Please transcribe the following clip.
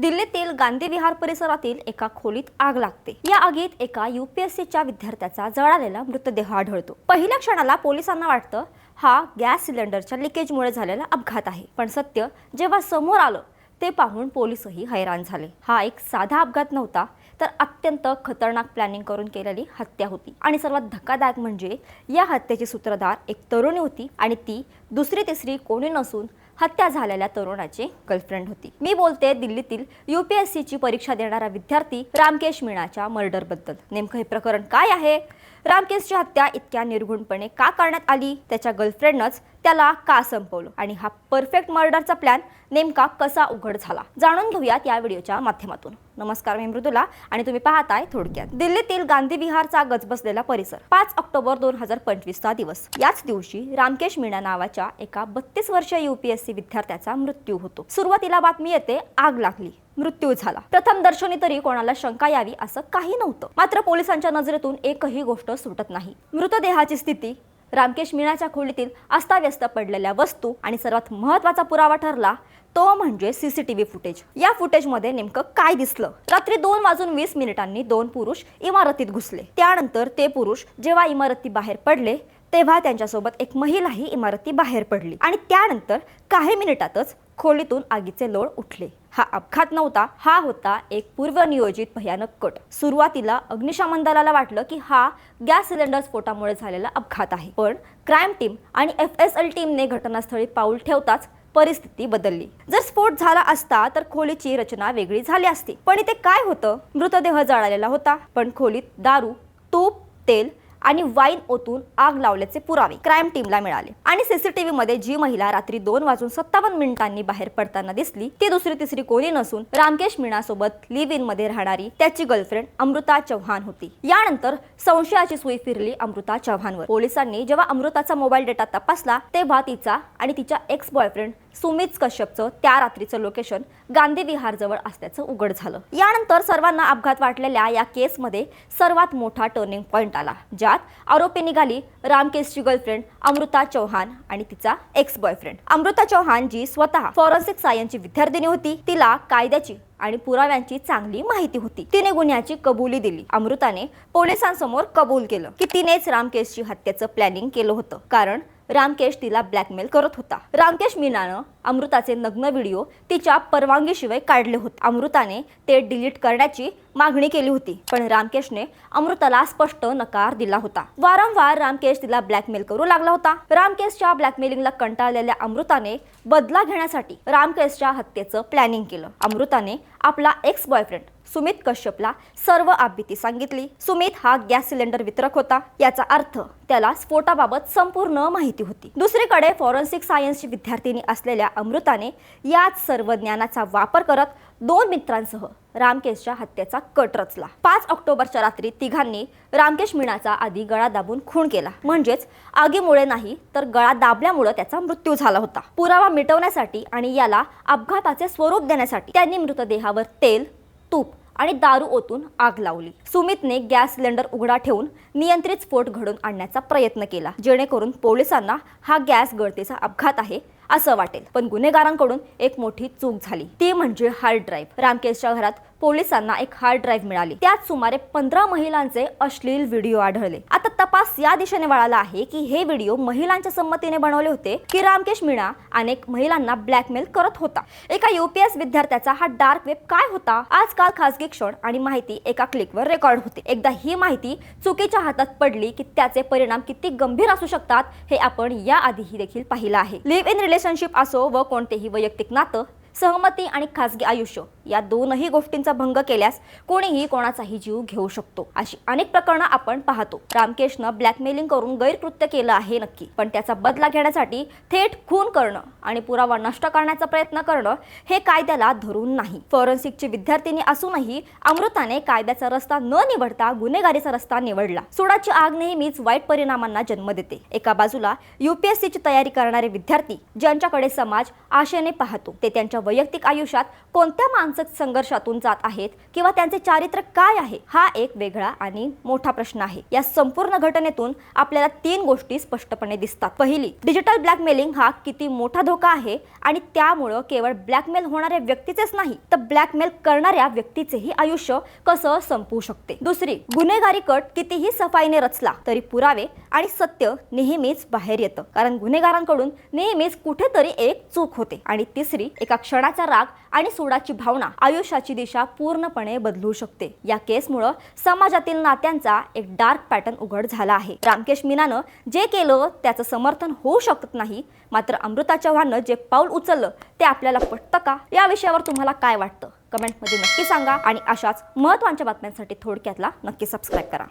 दिल्लीतील गांधी विहार परिसरातील एका खोलीत आग लागते. या आगीत एका युपीएससीच्या विद्यार्थ्याचा जळालेला मृतदेह आढळतो. पहिल्या क्षणाला पोलिसांना वाटतं हा गॅस सिलेंडरच्या लिकेजमुळे झालेला अपघात आहे. पण सत्य जेव्हा समोर आलं ते पाहून पोलीसही हैराण झाले. हा एक साधा अपघात नव्हता तर अत्यंत खतरनाक प्लॅनिंग करून केलेली हत्या होती. आणि सर्वात धक्कादायक म्हणजे या हत्येची सूत्रधार एक तरुणी होती आणि ती दुसरी तिसरी कोणी नसून हत्या झालेल्या तरुणाची गर्लफ्रेंड होती. मी बोलते दिल्लीतील युपीएससीची परीक्षा देणारा विद्यार्थी रामकेश मीणाच्या मर्डरबद्दल नेमकं हे प्रकरण काय आहे? रामकेशची हत्या इतक्या निर्घुणपणे का करण्यात आली? त्याच्या गर्लफ्रेंडनंच त्याला का संपवलं? आणि हा परफेक्ट मर्डरचा प्लॅन नेमका कसा उघड झाला? जाणून घेऊयात या व्हिडिओच्या माध्यमातून. नमस्कार मी मृदुला आणि तुम्ही पाहताय थोडक्यात. दिल्लीतील गांधी विहारचा गजबसलेला परिसर. पाच ऑक्टोबर दोन हजार पंचवीसचा दिवस. याच दिवशी रामकेश मीणा नावाच्या एका बत्तीस वर्षीय युपीएससी विद्यार्थ्याचा मृत्यू होतो. सुरुवातीला बातमी येते आग लागली. मृत्यू झाला. प्रथम दर्शनी तरी कोणाला शंका यावी असं काही नव्हतं. मात्र पोलिसांच्या नजरेतून एकही गोष्ट सुटत नाही. मृतदेहाची स्थिती रामकेश मीणाच्या खोलीतील अस्ताव्यस्त पडलेल्या वस्तू आणि सर्वात महत्त्वाचा पुरावा ठरला तो म्हणजे सीसीटीव्ही फुटेज या फुटेजमध्ये नेमकं काय दिसलं? रात्री दोन वाजून वीस मिनिटांनी दोन पुरुष इमारतीत घुसले. त्यानंतर ते पुरुष जेव्हा इमारती बाहेर पडले तेव्हा त्यांच्यासोबत एक महिलाही इमारती बाहेर पडली. आणि त्यानंतर काही मिनिटातच खोलीतून आगीचे लोळ उठले. हा अपघात नव्हता हा होता एक पूर्वनियोजित भयानक कट. सुरुवातीला अग्निशमन दलाला वाटलं की हा गॅस सिलेंडर स्फोटामुळे झालेला अपघात आहे. पण क्राईम टीम आणि एफ एस एल टीमने घटनास्थळी पाऊल ठेवताच परिस्थिती बदलली. जर स्फोट झाला असता तर खोलीची रचना वेगळी झाली असती. पण इथे काय होतं? मृतदेह जळालेला होता. पण खोलीत दारू तूप तेल आणि वाईन ओतून आग लावल्याचे पुरावे क्राईम टीमला मिळाले. आणि सीसीटीव्ही मध्ये जी महिला रात्री दोन वाजून सत्तावन्न मिनिटांनी बाहेर पडताना दिसली ती दुसरी तिसरी कोणी नसून रामकेश मीणासोबत लिव्ह इनमध्ये राहणारी त्याची गर्लफ्रेंड अमृता चव्हाण होती. यानंतर संशयाची सुई फिरली अमृता चव्हाणवर. पोलिसांनी जेव्हा अमृताचा मोबाईल डेटा तपासला तेव्हा तिचा आणि तिच्या एक्स बॉयफ्रेंड सुमित कश्यपचं त्या रात्रीचं लोकेशन गांधी विहारजवळ असल्याचं उघड झालं. यानंतर सर्वांना अपघात वाटलेल्या या केसमध्ये सर्वात मोठा टर्निंग पॉईंट आला ज्यात आरोपी निघाली रामकेशची गर्लफ्रेंड अमृता चौहान आणि तिचा एक्स बॉयफ्रेंड अमृता चौहान जी स्वतः फॉरेन्सिक सायन्सची विद्यार्थिनी होती तिला कायद्याची आणि पुराव्यांची चांगली माहिती होती. तिने गुन्ह्याची कबुली दिली. अमृताने पोलिसांसमोर कबूल केलं की तिनेच रामकेशची हत्येचं प्लॅनिंग केलं होतं. कारण रामकेश तिला ब्लॅकमेल करत होता. रामकेश मीनानं अमृताचे नग्न व्हिडिओ तिच्या परवानगीशिवाय काढले होते. अमृताने ते डिलीट करण्याची मागणी केली होती पण रामकेशने अमृताला स्पष्ट नकार दिला होता. वारंवार रामकेश तिला ब्लॅकमेल करू लागला होता. रामकेशच्या ब्लॅकमेलिंगला कंटाळलेल्या अमृताने बदला घेण्यासाठी रामकेशच्या हत्येचं प्लॅनिंग केलं. अमृताने आपला एक्स बॉयफ्रेंड सुमित कश्यपला सर्व आपबीती सांगितली. सुमित हा गॅस सिलेंडर वितरक होता. याचा अर्थ त्याला स्फोटाबाबत संपूर्ण माहिती होती. दुसरीकडे फॉरेन्सिक सायन्सची विद्यार्थिनी असलेल्या अमृताने याच सर्व ज्ञानाचा वापर करत दोन मित्रांसह रामकेशच्या हत्येचा कट रचला. पाच ऑक्टोबरच्या रात्री तिघांनी रामकेश मीणाचा आधी गळा दाबून खून केला. म्हणजेच आगीमुळे नाही तर गळा दाबल्यामुळे त्याचा मृत्यू झाला होता. पुरावा मिटवण्यासाठी आणि याला अपघाताचे स्वरूप देण्यासाठी त्यांनी मृतदेहावर तेल तूप आणि दारू ओतून आग लावली. सुमितने गॅस सिलेंडर उघडा ठेवून नियंत्रित स्फोट घडून आणण्याचा प्रयत्न केला. जेणेकरून पोलिसांना हा गॅस गळतीचा अपघात आहे असं वाटेल. पण गुन्हेगारांकडून एक मोठी चूक झाली. ती म्हणजे हार्ड ड्राईव्ह रामकेशच्या घरात पोलिसांना एक हार्ड ड्राईव्ह मिळाली. त्यात सुमारे पंधरा महिलांचे अश्लील व्हिडिओ आढळले. आता तपास या दिशेने वळाला आहे की हे व्हिडिओ महिलांच्या संमतीने बनवले होते की रामकेश मीणा अनेक महिलांना ब्लॅकमेल करत होता. एका युपीएस विद्यार्थ्याचा हा डार्क वेब काय होता? आजकाल खासगी क्षण आणि माहिती एका क्लिकवर रेकॉर्ड होते. एकदा ही माहिती चुकीच्या हातात पडली की त्याचे परिणाम किती गंभीर असू शकतात हे आपण या आधीही देखील पाहिलं आहे. लिव्ह इन रिलेशनशिप असो व कोणतेही वैयक्तिक नातं सहमती आणि खासगी आयुष्य या दोनही गोष्टींचा भंग केल्यास कोणीही कोणाचाही जीव घेऊ शकतो. अशी अनेक प्रकरणं आपण पाहतो. रामकेशनं ब्लॅकमेलिंग करून गैरकृत्य केलं आहे नक्की. पण त्याचा बदला घेण्यासाठी थेट खून करणं आणि पुरावा नष्ट करण्याचा प्रयत्न करणं हे कायद्याला धरून नाही. फॉरेन्सिकची विद्यार्थिनी असूनही अमृताने कायद्याचा रस्ता न निवडता गुन्हेगारीचा रस्ता निवडला. सुडाची आग नेहमीच वाईट परिणामांना जन्म देते. एका बाजूला युपीएससीची तयारी करणारे विद्यार्थी ज्यांच्याकडे समाज आशेने पाहतो ते त्यांच्या वैयक्तिक आयुष्यात कोणत्या मानसिक संघर्षातून जात आहेत किंवा त्यांचे चारित्र्य काय आहे हा एक वेगळा आणि मोठा प्रश्न आहे. या संपूर्ण घटनेतून आपल्याला तीन गोष्टी स्पष्टपणे दिसतात. पहिली डिजिटल ब्लॅकमेलिंग हा किती मोठा धोका आहे आणि त्यामुळं केवळ ब्लॅकमेल होणाऱ्या व्यक्तीचेच नाही तर ब्लॅकमेल करणाऱ्या व्यक्तीचेही आयुष्य कसं संपू शकते? दुसरी गुन्हेगारी कट कितीही सफाईने रचला तरी पुरावे आणि सत्य नेहमीच बाहेर येतं. कारण गुन्हेगारांकडून नेहमीच कुठेतरी एक चूक होते. आणि तिसरी एका क्षणाचा राग आणि सोडाची भावना आयुष्याची दिशा पूर्णपणे बदलू शकते. या केसमुळं समाजातील नात्यांचा एक डार्क पॅटर्न उघड झाला आहे. रामकेश मीनानं जे केलं त्याचं समर्थन होऊ शकत नाही. मात्र अमृता चव्हाणनं जे पाऊल उचललं ते आपल्याला पटतं का? या विषयावर तुम्हाला काय वाटतं? कमेंटमध्ये नक्की सांगा आणि अशाच महत्त्वाच्या बातम्यांसाठी थोडक्यातला नक्की सबस्क्राईब करा.